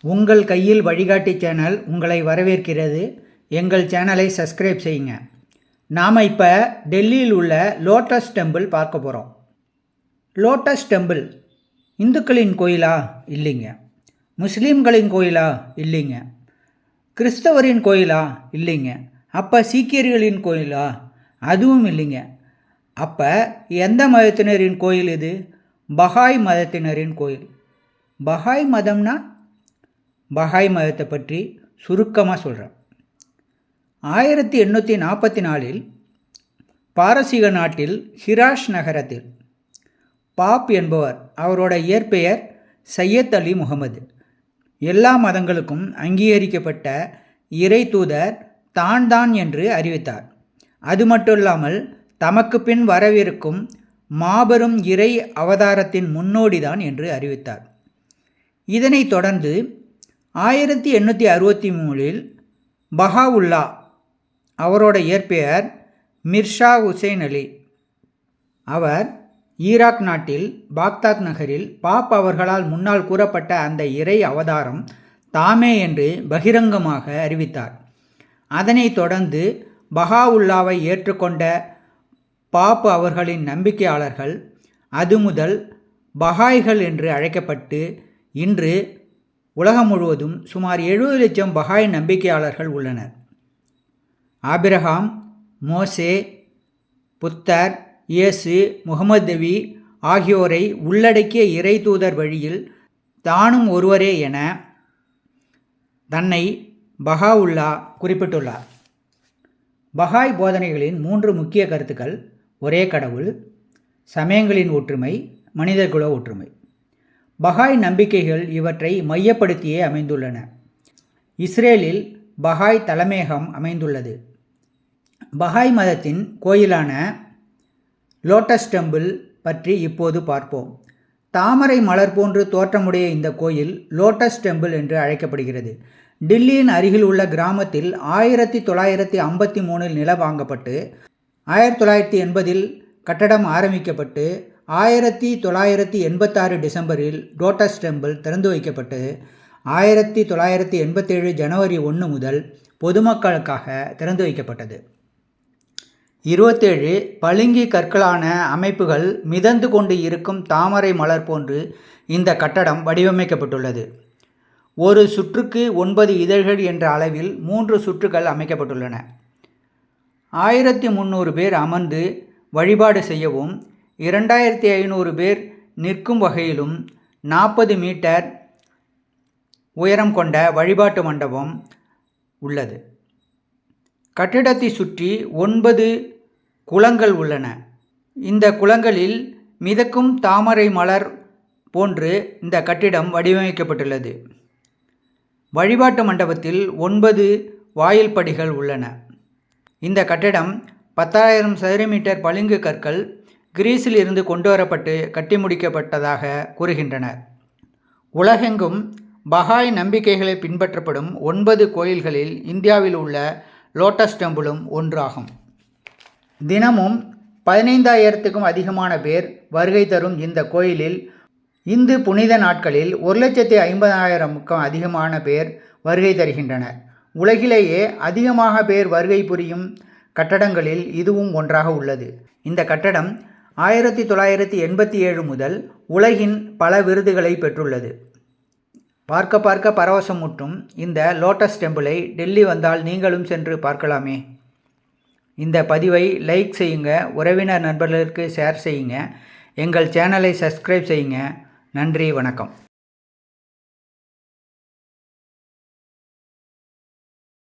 உங்கள் கையில் வழிகாட்டி சேனல் உங்களை வரவேற்கிறது. எங்கள் சேனலை சப்ஸ்கிரைப் செய்யுங்க. நாம் இப்போ டெல்லியில் உள்ள லோட்டஸ் டெம்பிள் பார்க்க போகிறோம் லோட்டஸ் டெம்பிள் இந்துக்களின் கோயிலா? இல்லைங்க. முஸ்லீம்களின் கோயிலா? இல்லைங்க. கிறிஸ்தவரின் கோயிலா? இல்லைங்க. அப்போ சீக்கியர்களின் கோயிலா? அதுவும் இல்லைங்க. அப்போ எந்த மதத்தினரின் கோயில் இது? பஹாய் மதத்தினரின் கோயில். பஹாய் மதம்னா பஹாய் மதத்தை பற்றி சுருக்கமாக சொல்கிறேன் ஆயிரத்தி எண்ணூற்றி நாற்பத்தி நாலில் பாரசீக நாட்டில் ஹிராஷ் நகரத்தில் பாப் என்பவர் அவரோட இயற்பெயர் சையத் அலி முகமது எல்லா மதங்களுக்கும் அங்கீகரிக்கப்பட்ட இறை தூதர் தான் தான் என்று அறிவித்தார். அது மட்டுமில்லாமல் தமக்கு பின் வரவிருக்கும் மாபெரும் இறை அவதாரத்தின் முன்னோடிதான் என்று அறிவித்தார். இதனைத் தொடர்ந்து ஆயிரத்தி எண்ணூற்றி அறுபத்தி மூணில் பஹாவுல்லா அவரோட இயற்பெயர் மிர்ஷா ஹுசைன் அலி. அவர் ஈராக் நாட்டில் பாக்தாத் நகரில் பாப் அவர்களால் முன்னால் கூறப்பட்ட அந்த இறை அவதாரம் தாமே என்று பகிரங்கமாக அறிவித்தார். அதனைத் தொடர்ந்து பஹாவுல்லாவை ஏற்றுக்கொண்ட பாப் அவர்களின் நம்பிக்கையாளர்கள் அது முதல் பஹாய்கள் என்று அழைக்கப்பட்டு இன்று உலகம் முழுவதும் சுமார் எழுபது லட்சம் பஹாய் நம்பிக்கையாளர்கள் உள்ளனர். ஆபிரகாம் மோசே புத்தர் இயேசு முகமது நபி ஆகியோரை உள்ளடக்கிய இறை தூதர் வழியில் தானும் ஒருவரே என தன்னை பஹாவுல்லா குறிப்பிட்டுள்ளார். பஹாய் போதனைகளின் மூன்று முக்கிய கருத்துக்கள் ஒரே கடவுள் சமயங்களின் ஒற்றுமை மனிதகுல ஒற்றுமை. பஹாய் நம்பிக்கைகள் இவற்றை மையப்படுத்தியே அமைந்துள்ளன. இஸ்ரேலில் பஹாய் தலைமையகம் அமைந்துள்ளது. பஹாய் மதத்தின் கோயிலான லோட்டஸ் டெம்பிள் பற்றி இப்போது பார்ப்போம். தாமரை மலர் போன்று தோற்றமுடைய இந்த கோயில் லோட்டஸ் டெம்பிள் என்று அழைக்கப்படுகிறது. டில்லியின் அருகில் உள்ள கிராமத்தில் ஆயிரத்தி தொள்ளாயிரத்தி ஐம்பத்தி மூணில் நில வாங்கப்பட்டு ஆயிரத்தி தொள்ளாயிரத்தி எண்பதில் கட்டடம் ஆரம்பிக்கப்பட்டு ஆயிரத்தி தொள்ளாயிரத்தி எண்பத்தாறு டிசம்பரில் டோட்டஸ் டெம்பிள் திறந்து வைக்கப்பட்டு ஆயிரத்தி தொள்ளாயிரத்தி எண்பத்தேழு ஜனவரி ஒன்று முதல் பொதுமக்களுக்காக திறந்து வைக்கப்பட்டது. இருபத்தேழு பளிங்கி கற்களான அமைப்புகள் மிதந்து கொண்டு இருக்கும் தாமரை மலர் போன்று இந்த கட்டடம் வடிவமைக்கப்பட்டுள்ளது. ஒரு சுற்றுக்கு ஒன்பது இதழ்கள் என்ற அளவில் மூன்று சுற்றுகள் அமைக்கப்பட்டுள்ளன. ஆயிரத்தி முந்நூறு பேர் அமர்ந்து வழிபாடு செய்யவும் இரண்டாயிரத்தி ஐநூறு பேர் நிற்கும் வகையிலும் நாற்பது மீட்டர் உயரம் கொண்ட வழிபாட்டு மண்டபம் உள்ளது. கட்டிடத்தை சுற்றி ஒன்பது குளங்கள் உள்ளன. இந்த குளங்களில் மிதக்கும் தாமரை மலர் போன்று இந்த கட்டிடம் வடிவமைக்கப்பட்டுள்ளது. வழிபாட்டு மண்டபத்தில் ஒன்பது வாயில் படிகள் உள்ளன. இந்த கட்டிடம் பத்தாயிரம் சதுர மீட்டர் பளிங்கு கற்கள் கிரீஸில் இருந்து கொண்டு வரப்பட்டு கட்டி முடிக்கப்பட்டதாக கூறுகின்றனர். உலகெங்கும் பஹாய் நம்பிக்கைகளை பின்பற்றப்படும் ஒன்பது கோயில்களில் இந்தியாவில் உள்ள லோட்டஸ் டெம்பிளும் ஒன்றாகும். தினமும் பதினைந்தாயிரத்துக்கும் அதிகமான பேர் வருகை தரும் இந்த கோயிலில் இந்து புனித நாட்களில் ஒரு லட்சத்தி ஐம்பதாயிரமுக்கும் அதிகமான பேர் வருகை தருகின்றனர். உலகிலேயே அதிகமாக பேர் வருகை புரியும் கட்டடங்களில் இதுவும் ஒன்றாக உள்ளது. இந்த கட்டடம் ஆயிரத்தி தொள்ளாயிரத்தி எண்பத்தி ஏழு முதல் உலகின் பல விருதுகளை பெற்றுள்ளது. பார்க்க பார்க்க பரவசமூட்டும் இந்த லோட்டஸ் டெம்பிளை டெல்லி வந்தால் நீங்களும் சென்று பார்க்கலாமே. இந்த பதிவை லைக் செய்யுங்க உறவினர் நண்பர்களுக்கு ஷேர் செய்யுங்க எங்கள் சேனலை சப்ஸ்கிரைப் செய்யுங்க. நன்றி வணக்கம்.